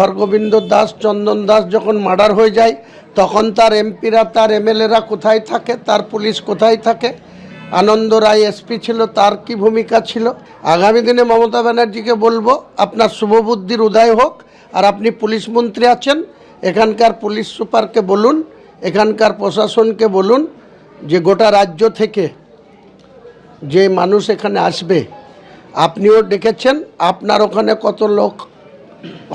হরগোবিন্দ দাস, চন্দন দাস যখন মার্ডার হয়ে যায়, তখন তার এমপিরা, তার এমএলএরা কোথায় থাকে, তার পুলিশ কোথায় থাকে? আনন্দ রায় এসপি ছিল, তার কি ভূমিকা ছিল? আগামী দিনে মমতা ব্যানার্জিকে বলব, আপনার শুভবুদ্ধির উদয় হোক, আর আপনি পুলিশ মন্ত্রী আছেন, এখানকার পুলিশ সুপারকে বলুন, এখানকার প্রশাসনকে বলুন, যে গোটা রাজ্য থেকে যে মানুষ এখানে আসবে, আপনিও ডেকেছেন আপনার ওখানে কত লোক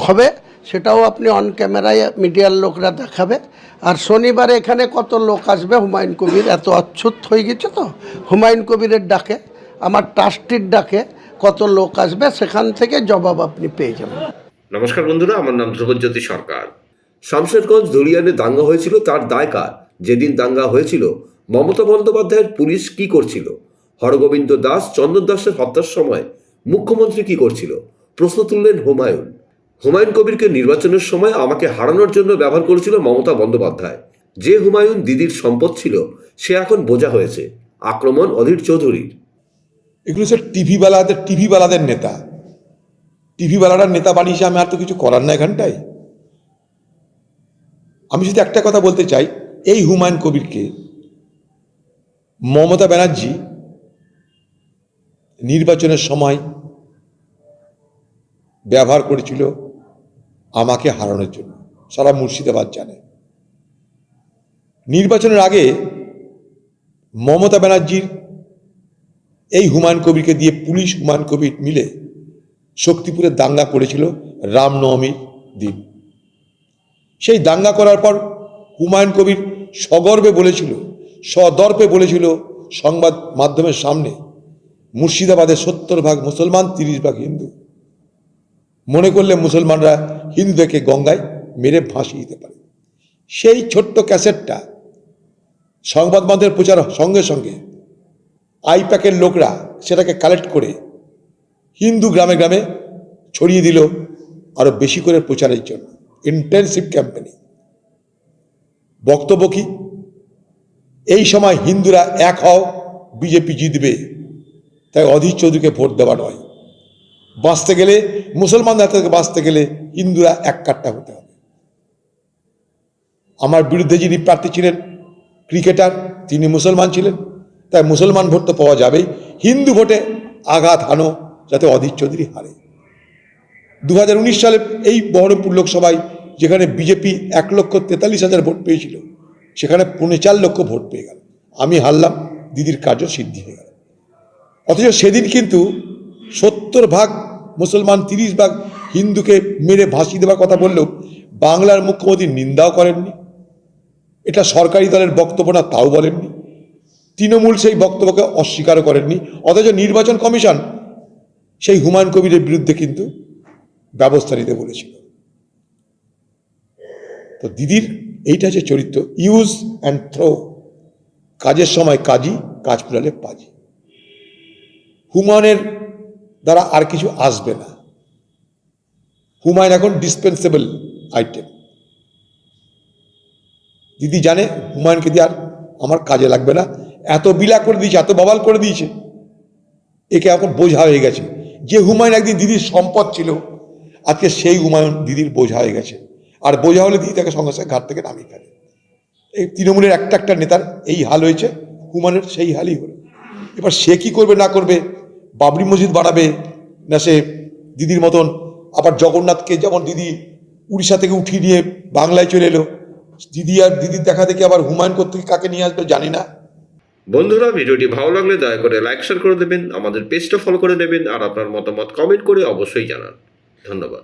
হবে সেটাও আপনি অন ক্যামেরায় মিডিয়ার লোকরা দেখাবে। আর শনিবারে এখানে কত লোক আসবে? হুমায়ুন কবির। এত অচ্ছুত হয়ে গেছে তো? হুমায়ুন কবিরের ডাকে, আমার ট্রাস্টির ডাকে কত লোক আসবে? সেখান থেকে জবাব আপনি পেয়ে যাবেন। নমস্কার বন্ধুরা, আমার নাম ধ্রুবজ্যোতি সরকার। শামশেরগঞ্জ ধুলিয়ানে দাঙ্গা হয়েছিল, তার দায় কার? যেদিন দাঙ্গা হয়েছিল, মমতা বন্দ্যোপাধ্যায়ের পুলিশ কি করছিল? হরগোবিন্দ দাস, চন্দন দাসের হত্যার সময় মুখ্যমন্ত্রী কি করছিল? প্রশ্ন তুললেন হুমায়ুন। হুমায়ুন কবিরকে নির্বাচনের সময় আমাকে হারানোর জন্য ব্যবহার করেছিল মমতা বন্দ্যোপাধ্যায়। যে হুমায়ুন দিদির সম্পদ ছিল, সে এখন বোঝা হয়েছে। আক্রমণ অধীর চৌধুরীর। এগুলো সব টিভিওয়ালাদের টিভিওয়ালাদের নেতা। টিভিওয়ালার নেতা বানিয়েছে আমি আর তো কিছু করার না এখানটায়। আমি শুধু একটা কথা বলতে চাই, এই হুমায়ুন কবিরকে মমতা ব্যানার্জি নির্বাচনের সময় ব্যবহার করেছিল আমাকে হারানোর জন্য। সারা মুর্শিদাবাদ জানে। নির্বাচনের আগে মমতা ব্যানার্জির এই হুমায়ুন কবিরকে দিয়ে পুলিশ হুমায়ুন কবির মিলে শক্তিপুরে দাঙ্গা করেছিল রামনবমীর দিন। সেই দাঙ্গা করার পর হুমায়ুন কবির সগর্বে বলেছিল, সদর্পে বলেছিল সংবাদ মাধ্যমের সামনে মুর্শিদাবাদের সত্তর ভাগ মুসলমান, তিরিশ ভাগ হিন্দু। মনে করলে মুসলমানরা হিন্দুদেরকে গঙ্গায় মেরে ভাসিয়ে দিতে পারে। সেই ছোট্ট ক্যাসেটটা সংবাদ মাধ্যমের প্রচার সঙ্গে সঙ্গে আইপ্যাকের লোকরা সেটাকে কালেক্ট করে হিন্দু গ্রামে গ্রামে ছড়িয়ে দিল আরও বেশি করে প্রচারের জন্য। ইন্টেন্সিভ ক্যাম্পেনিং বক্তব্য কি? এই সময় হিন্দুরা এক হও, বিজেপি জিতবে। তাই অধীর চৌধুরীকে ভোট দেওয়া নয়। বাঁচতে গেলে, মুসলমানদের হাত থেকে বাঁচতে গেলে হিন্দুরা এক কাট্টা হতে হবে। আমার বিরুদ্ধে যিনি প্রার্থী ছিলেন, ক্রিকেটার, তিনি মুসলমান ছিলেন। তাই মুসলমান ভোট তো পাওয়া যাবেই। হিন্দু ভোটে আঘাত হানো, যাতে অধীর চৌধুরী হারে। দু হাজার উনিশ সালে এই বহরমপুর লোকসভায় যেখানে বিজেপি এক লক্ষ তেতাল্লিশ হাজার ভোট পেয়েছিল, সেখানে পৌনে চার লক্ষ ভোট পেয়ে গেল। আমি হারলাম, দিদির কার্য সিদ্ধি হয়ে গেল। অথচ সেদিন কিন্তু সত্তর ভাগ মুসলমান তিরিশ ভাগ হিন্দুকে মেরে ভাসিয়ে দেওয়ার কথা বললেও বাংলার মুখ্যমন্ত্রী নিন্দাও করেননি। এটা সরকারি দলের বক্তব্য না, তাও বলেননি। তৃণমূল সেই বক্তব্যকে অস্বীকারও করেননি। অথচ নির্বাচন কমিশন সেই হুমায়ুন কবিরের বিরুদ্ধে কিন্তু ব্যবস্থা নিতে বলেছিল। তো দিদির এইটা হচ্ছে চরিত্র ইউজ অ্যান্ড থ্রো কাজের সময় কাজই কাজ ফুরালে পাজি। হুমায়ুনের দ্বারা আর কিছু আসবে না। হুমায়ুন এখন ডিসপেন্সেবল আইটেম দিদি জানে হুমায়ুনকে দিয়ে আর আমার কাজে লাগবে না। এত বিলা করে দিয়েছে, এত বাবাল করে দিয়েছে। একে এখন বোঝা হয়ে গেছে। যে হুমায়ুন একদিন দিদির সম্পদ ছিল, আজকে সেই হুমায়ুন দিদির বোঝা হয়ে গেছে। আর বোঝা হলে দিদি তাকে সঙ্গে সঙ্গে ঘাট থেকে নামিয়ে ফেলে। এই তৃণমূলের একটা একটা নেতার এই হাল হয়েছে, হুমায়ুনের সেই হালই হলো। এবার সে কি করবে, না করবে বাবরি মসজিদ বাড়াবে না সে দিদির মতন, আবার জগন্নাথকে যেমন দিদি উড়িষ্যা থেকে উঠিয়ে নিয়ে বাংলায় চলে এলো, দিদি আর দিদির দেখা দেখে আবার হুমায়ুন করতে কাকে নিয়ে আসবে জানি না। বন্ধুরা, ভিডিওটি ভালো লাগলে দয়া করে লাইক শেয়ার করে দেবেন, আমাদের পেজটা ফলো করে নেবেন আর আপনার মতামত কমেন্ট করে অবশ্যই জানান। ধন্যবাদ।